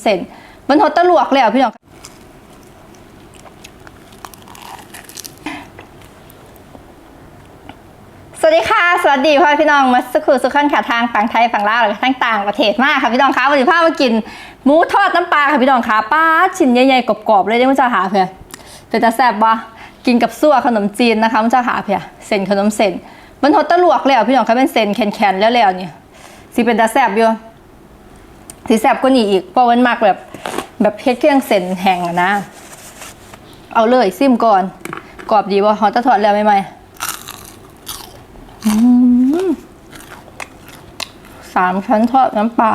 เส้นมันหดตะลวกแล้วพี่น้องสวัสดีค่ะ สวัสดีพ่อพี่น้องมาสักครู่สุขันค่ะทางฝั่งไทยฝั่งลาวหรือทางต่างประเทศมากค่ะพี่น้องคะวันนี้พามากินหมูทอดน้ำปลาค่ะพี่น้องคะป้าชิ้นใหญ่ๆกรอบๆเลยเด้อมุจ้าหาเพื่อเป็นตาแซ่บบ่กินกับซั่วขนมจีนนะคะมุจ้าหาเพื่อเส้นขนมเส้นมันหดตะลวกแล้วพี่น้องคะเป็นเส้นแข็งๆแล้วๆเนี่ยสิเป็นตาแซ่บอยู่ สีแสบก็นี่อีกเพราะมันมากแบบแบบเฮ็ดเครื่องเส้นแห้งอะนะ เอาเลยซิมก่อน กรอบดีบ่หอตตะถอดแล้วไหมไหมสามชั้นทอดน้ำปลา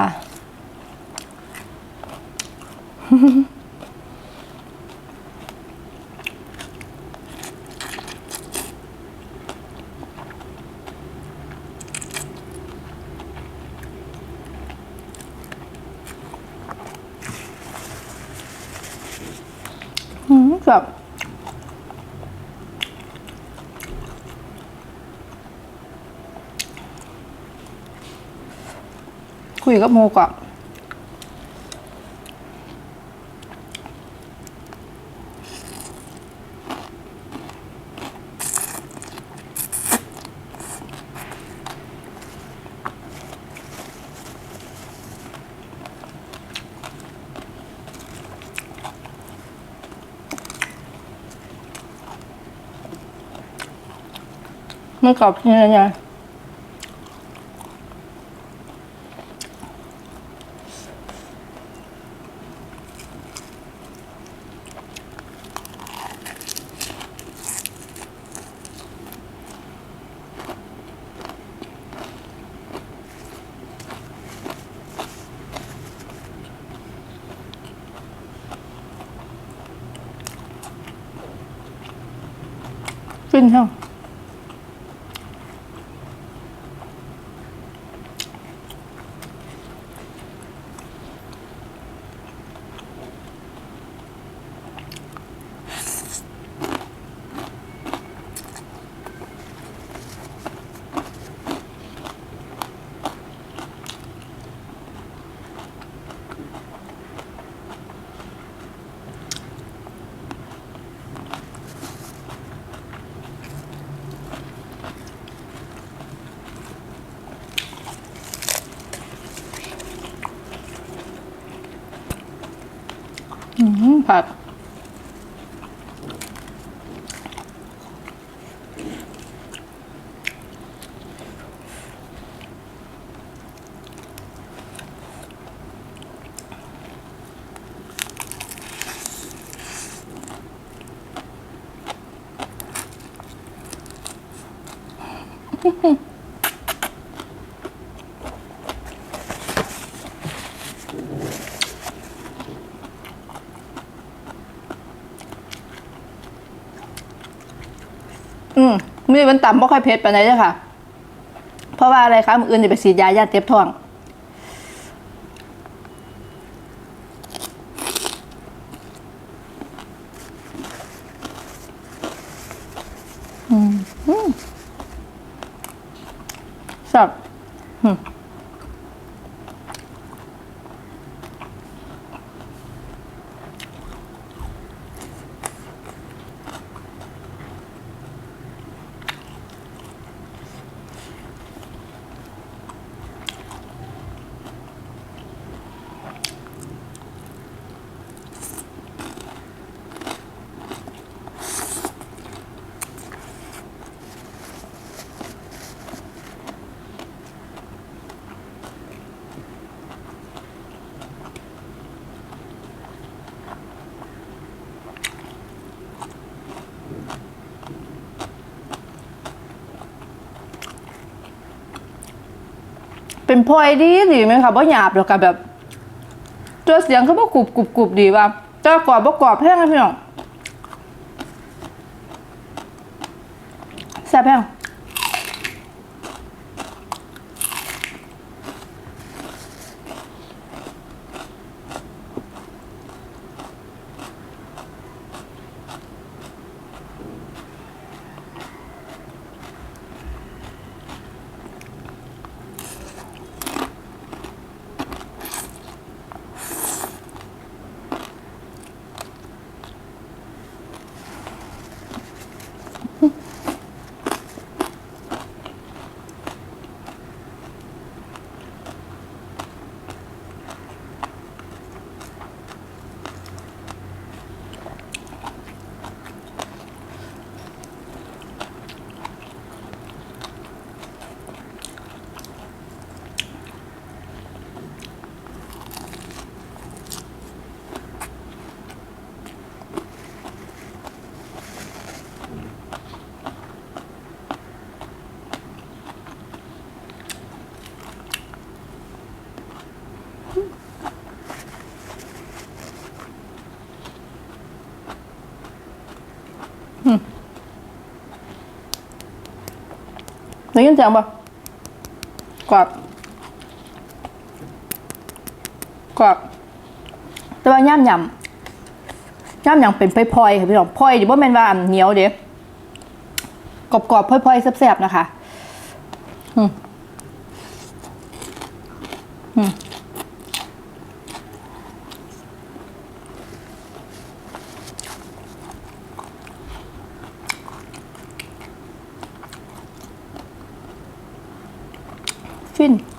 แบบคุยกับโมก่อน มันกรอบยังไงฟินเท่า อืมผักอื นี่มันต่ำไม่ค่อยเผ็ดไปไหนเลยค่ะ เพราะว่าอะไรคะมืออื่นจะไปฉีดยายาเจ็บท้องอืมอืมชอบ เป็นพลอยดีดีไหมคะบ่หยาบแล้วกับแบบ ตัวเสียงเขาบ่กรุบกรุบกรุบดีว่าแต่กรอบบ่กรอบแห้งนะพี่น้องแซ่บแห้ง ได้ยินเสียงปะกรอบกรอบแต่ว่าย่ำยำย่ำยำเป็นพลอยๆค่ะพี่น้องพลอยดิว่าแม่นว่าเหนียวเด้กรอบๆพลอยๆแซ่บๆนะคะ ฟิ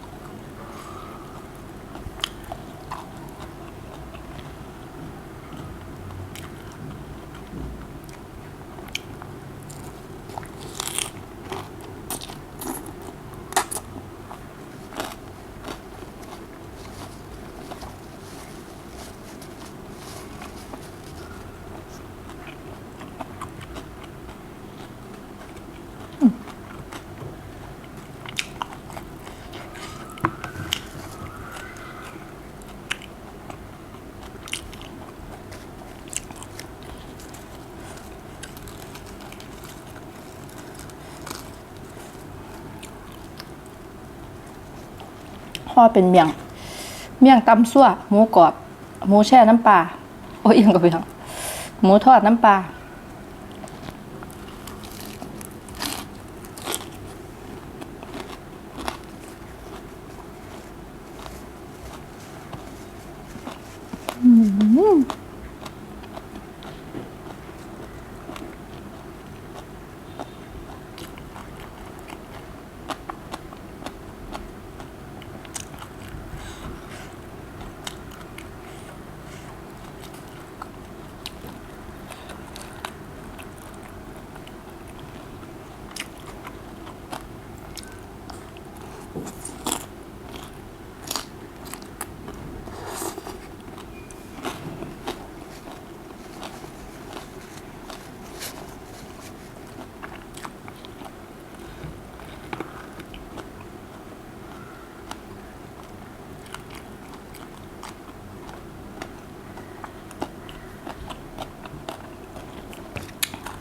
อเป็นเมียง เมียงตำซั่วหมูกรอบ หมูแช่น้ำปลาโอ้ยยังกับเมียงหมูทอดน้ำปลา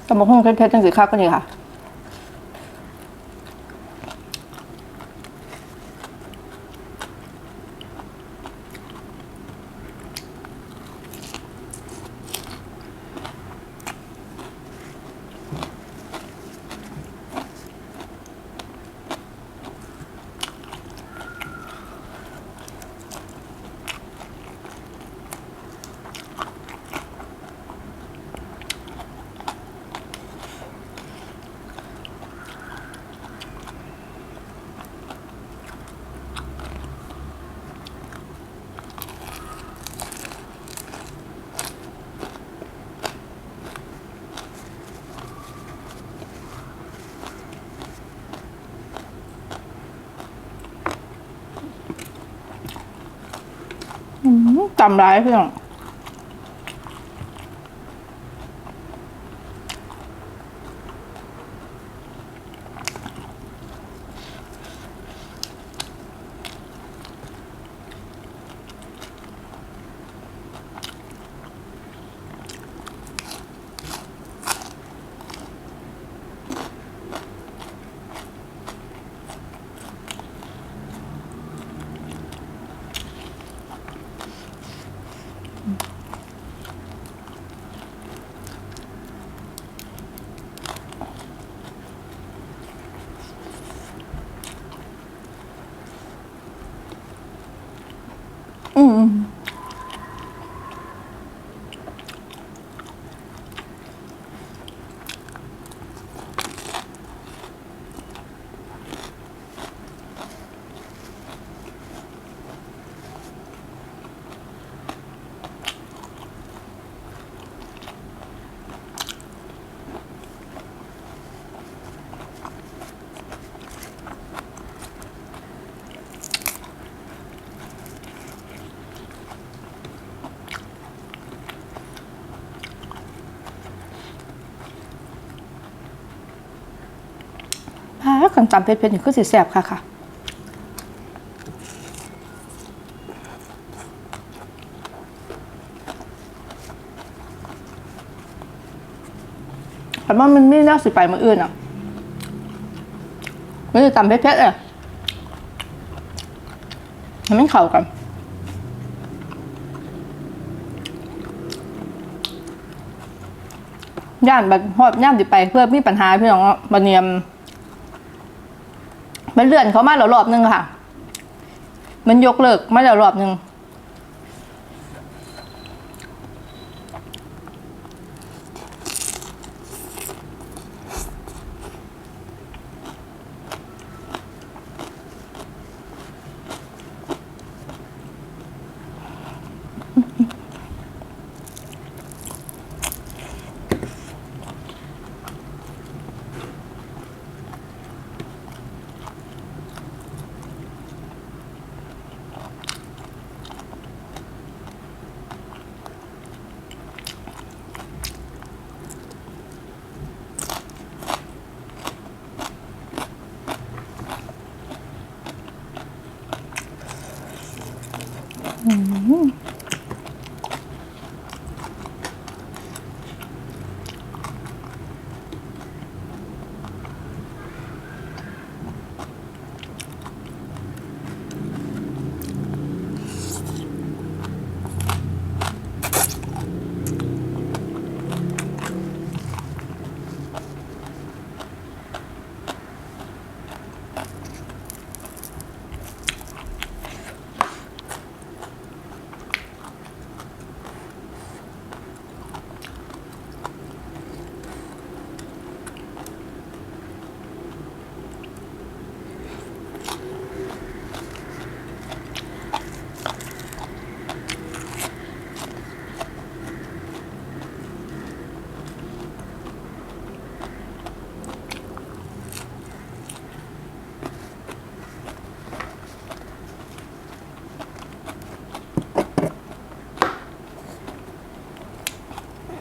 ตำบักหุ่งเผ็ดๆจังสิคักก็นี่ค่ะ จำร้ายพี่น้อนอืม พากันตำเผ็ดๆนี่คือสิแซ่บค่ะค่ะแต่ว่ามันไม่น่าสิไปมืออื่นอะไมันจะตำเผ็ดๆเลยให้มันเข้ากันย่านบัดฮอดย่านสิไปเพื่อมีปัญหาพี่น้องบันเนียม มันเลื่อนเขามาแล้วรอบนึงค่ะ มันยกเลิกมาแล้วรอบนึง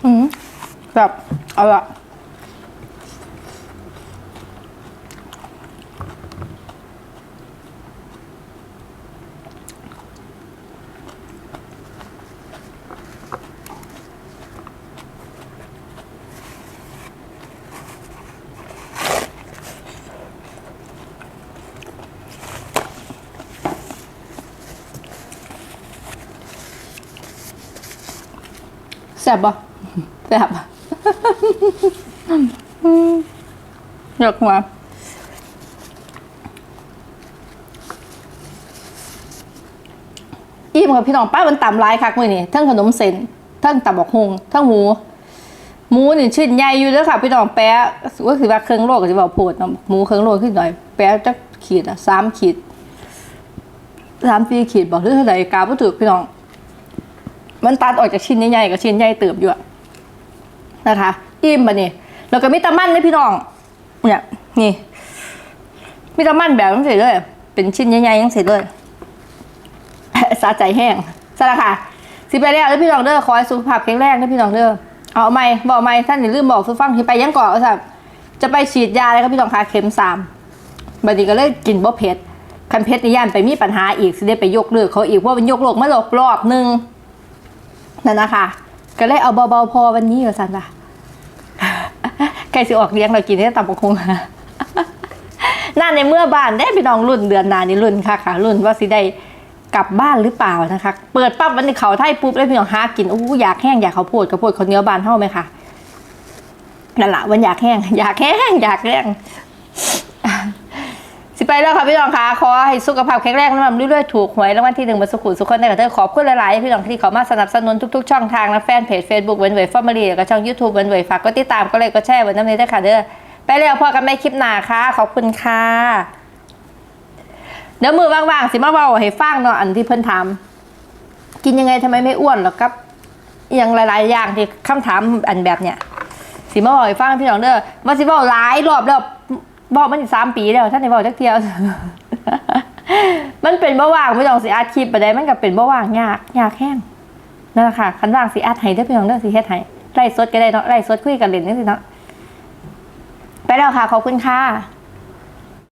อืมแบบ เอาละแซ่บปะแซ่บอ ยากมาอิ่มกับพี่น้องป้ามันต่ำร้ายคักมือนี่ทั้งขนมเส้นทั้งตับบอกฮงทั้งหมูหมูนี่ชิ้นใหญ่อยู่เด้อค่ะพี่น้องแปะก็คือว่าเครื่องโลก็จะบอกโพดเนาะหมูเครื่องโลขึ้นหน่อยแปะจักขีดอะสามขีดสามสี่ขีดบอกเรื่องเท่าไหร่กาบ่ถูกพี่น้อง มันตัดออกจากชิ้นใหญ่ๆกับชิ้นใหญ่เติบอยู่อะนะคะอิ่มบะนี่แล้วก็มีตะมันนี่พี่น้อง เนี่ยนี่มีตะมันแบบนั้นเสร็จเลย เป็นชิ้นใหญ่ๆยังเสร็จเลยสาใจแห้งสละค่ะ สิไปแล้วเด้อพี่น้องเด้อขอให้สุขภาพแข็งแรงเด้อพี่น้องเด้อเอาไม่บอกไม่ท่านอย่าลืมบอกสุฟังที่ไปยังเกาะสับจะไปฉีดยาเลยครับพี่น้องค่ะเข็มสามบัดนี้ก็เลยกินบ่เผ็ดคันเผ็ดนี่ย่านไปมีปัญหาอีกสิได้ไปยกเลิกเขาอีกเพราะมันยกโลกมาหลบรอบนึงนั่นนะคะ ก็เลยเอาเบาๆพอวันนี้ว่าสันจ้ะ ก่สิออกเลี้ยงเรากินได้ตำบักคงนั่นในเมื่อบ้านได้พี่น้องรุ่นเดือนนานี่รุ่นค่ะค่ะ รุ่นว่าสิได้กลับบ้านหรือเปล่านะคะ เปิดปั๊บวันนี้เขาไทยปุ๊บได้พี่น้องหากินอู้อยากแห้งอยากเขาวโพดกระโพดเขาเหนื้อบานเท่าไหมคะนั่นแหละวันอยากแห้งอยากแห้งอยากแห้ง สิไปแล้วค่ะพี่น้องคะขอให้สุขภาพแข็งแรงร่ำเรื่อยๆถูกหวยรางวัลที่หนึ่งมาสุขุสุขคนได้กับเธอขอบคุณหลายๆพี่น้องที่เขามาสนับสนุนทุกๆช่องทางนะแฟนเพจ Facebook เวนเวยฟอร์มารีแล้วก็ช่อง YouTube เวนเวยฝากก็ติดตามก็เลยก็แชร์ไว้น้ำนี้ด้วยค่ะเด้อไปแล้วพอกันในคลิปหน้าค่ะขอบคุณค่ะเดี๋ยวมือว่างๆสิมาเบาให้ฟังเนาะอันที่เพิ่นถามกินยังไงทำไมไม่อ้วนหรอครับอย่างหลายๆอย่างที่คำถามอันแบบเนี้ยสิมาบอกให้ฟังพี่น้องเด้อมาสิบอกหลายรอบแล้ว บอกมันอีกสามปีแล้วท่านได้บอกจักเที่ยว มันเป็นเบาหวานไม่ต้องสิอาชีพไปได้มันก็เป็นเบาหวานยากยากแห้งนั่นแหละค่ะคันว่างสิอาดให้เด้เพี่น้องเด้อสิเฮ็ดให้ไล่สดก็ได้เนาะไล่สดคุยกันเล่นนี่สิเนาะไปแล้วค่ะขอบคุณค่ะ